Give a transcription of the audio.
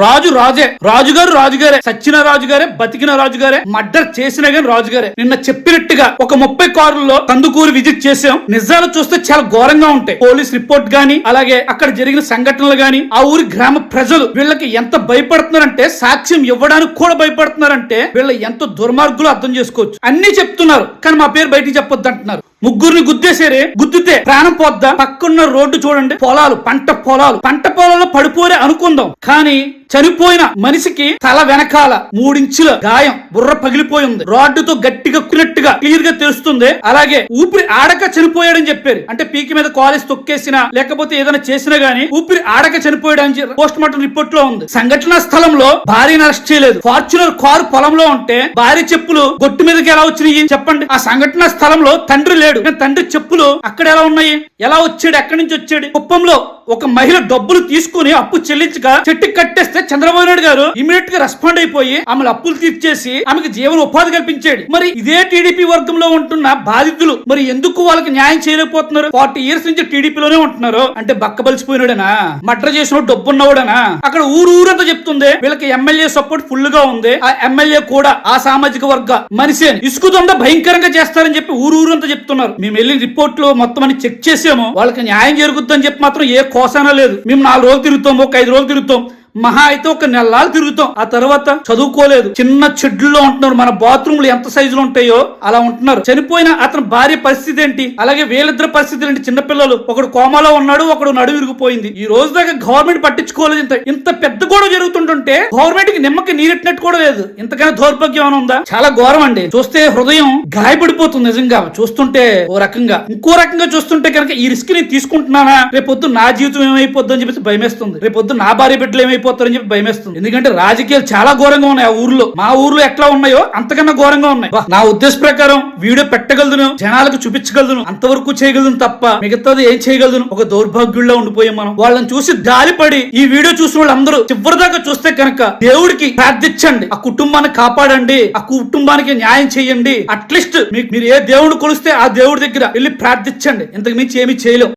రాజు రాజే. రాజుగారు రాజుగారే. సచ్చిన రాజుగారే బతికిన రాజుగారే మర్డర్ చేసిన గాని రాజుగారే. నిన్న చెప్పినట్టుగా ఒక ముప్పై కారుల్లో కందుకూరు విజిట్ చేసాం నిజాలు చూస్తే చాలా ఘోరంగా ఉంటాయి. పోలీస్ రిపోర్ట్ గాని అలాగే అక్కడ జరిగిన సంఘటనలు గాని ఆ ఊరి గ్రామ ప్రజలు వీళ్ళకి ఎంత భయపడుతున్నారంటే సాక్ష్యం ఇవ్వడానికి కూడా భయపడుతున్నారంటే వీళ్ళ ఎంత దుర్మార్గులు అర్థం చేసుకోవచ్చు. అన్ని చెప్తున్నారు కానీ మా పేరు బయటికి చెప్పొద్దు అంటున్నారు. ముగ్గురిని గుద్దేశారే గుద్దితే ప్రాణం పోద్దా? పక్కన్న రోడ్డు చూడండి పొలాలు పంట పొలాలు. పంట పొలాల్లో పడిపోరే అనుకుందాం. కానీ చనిపోయిన మనిషికి తల వెనకాల మూడించుల గాయం బుర్ర పగిలిపోయి ఉంది. రాడ్డుతో గట్టిగా కున్నట్టుగా క్లియర్గా తెలుస్తుంది. అలాగే ఊపిరి ఆడక చనిపోయాడని చెప్పారు. అంటే పీకి మీద కాలేజ్ తొక్కేసినా లేకపోతే ఏదైనా చేసినా గానీ ఊపిరి ఆడక చనిపోయాడని పోస్ట్ మార్టం రిపోర్ట్లో ఉంది. సంఘటన స్థలంలో భార్యను అరెస్ట్ చేయలేదు. ఫార్చునర్ కారు పొలంలో ఉంటే భార్య చెప్పులు గొట్టు మీదకి ఎలా వచ్చినాయి చెప్పండి. ఆ సంఘటన స్థలంలో తండ్రి లేడు. తండ్రి చెప్పులు అక్కడ ఎలా ఉన్నాయి? ఎలా వచ్చాడు? ఎక్కడి నుంచి వచ్చాడు? కుప్పంలో ఒక మహిళ డబ్బులు తీసుకుని అప్పు చెల్లించక చెట్టు కట్టేస్తే చంద్రబాబు నాయుడు గారు ఇమీడియట్గా రెస్పాండ్ అయిపోయి ఆమె అప్పులు తీర్చేసి ఆమెకు జీవన ఉపాధి కల్పించాడు. మరి ఇదే టీడీపీ వర్గంలో ఉంటున్న బాధితులు మరి ఎందుకు వాళ్ళకి న్యాయం చేయలేకపోతున్నారు? ఫార్టీ ఇయర్స్ నుంచి టీడీపీలోనే ఉంటున్నారు. అంటే బక్కబలిసిపోయినాడనా? మర్డర్ చేసిన డబ్బు ఉన్నవాడనా అక్కడ ఊరు ఊరంతా చెప్తుంది. వీళ్ళకి ఎమ్మెల్యే సపోర్ట్ ఫుల్గా ఉంది. ఆ ఎమ్మెల్యే కూడా ఆ సామాజిక వర్గ మనిషి అని ఇసుకు భయంకరంగా చేస్తారని చెప్పి ఊరు ఊరంతా చెప్తున్నారు. మేము వెళ్ళి రిపోర్ట్లు మొత్తం అని చెక్ చేసాము. వాళ్ళకి న్యాయం జరుగుతుందని చెప్పి మాత్రం ఏ కోసానా లేదు. మేము నాలుగు రోజులు తిరుగుతాం ఒక ఐదు రోజులు తిరుగుతాం. మహా అయితే ఒక నెలలు తిరుగుతాం. ఆ తర్వాత చదువుకోలేదు. చిన్న చెడ్లలో ఉంటున్నారు. మన బాత్రూమ్లు ఎంత సైజులో ఉంటాయో అలా ఉంటున్నారు. చనిపోయిన అతని భార్య పరిస్థితి ఏంటి? అలాగే వీళ్ళిద్దరు పరిస్థితి ఏంటి? చిన్నపిల్లలు ఒకడు కోమాలో ఉన్నాడు ఒకడు నడు విరిగిపోయింది. ఈ రోజు దాకా గవర్నమెంట్ పట్టించుకోలేదు. ఇంత ఇంత పెద్ద గొడవ జరుగుతుంటుంటే గవర్నమెంట్కి నిమ్మకి నీరెట్టినట్టు కూడా లేదు. ఇంతకైనా దౌర్భాగ్యం ఏమైనా ఉందా? చాలా ఘోరం అండి. చూస్తే హృదయం గాయపడిపోతుంది నిజంగా. చూస్తుంటే ఓ రకంగా. ఇంకో రకంగా చూస్తుంటే కనుక ఈ రిస్క్ నేను తీసుకుంటున్నానా? రేపొద్దు నా జీవితం ఏమైపోద్ది అని చెప్పేసి భయమేస్తుంది. రేపొద్దు నా భార్య బిడ్డలు వెళ్ళిపోతారని చెప్పి భయమేస్తుంది. ఎందుకంటే రాజకీయాలు చాలా ఘోరంగా ఉన్నాయి ఆ ఊర్లో. మా ఊర్లో ఎట్లా ఉన్నాయో అంతకన్నా ఘోరంగా ఉన్నాయి. బా, నా ఉద్దేశ ప్రకారం వీడియో పెట్టగలను జనాలకు చూపించగలను అంతవరకు చేయగలను తప్ప మిగతాది ఏం చేయగలను. ఒక దౌర్భాగ్యుల్లో ఉండిపోయాం మనం. వాళ్ళని చూసి గాలిపడి ఈ వీడియో చూసిన వాళ్ళందరూ చివరిదాకా చూస్తే కనుక దేవుడికి ప్రార్థించండి ఆ కుటుంబాన్ని కాపాడండి ఆ కుటుంబానికి న్యాయం చేయండి. అట్లీస్ట్ మీకు మీరు ఏ దేవుడు కొలిస్తే ఆ దేవుడి దగ్గర వెళ్ళి ప్రార్థించండి. ఇంతకు మించి ఏమి చేయలేం.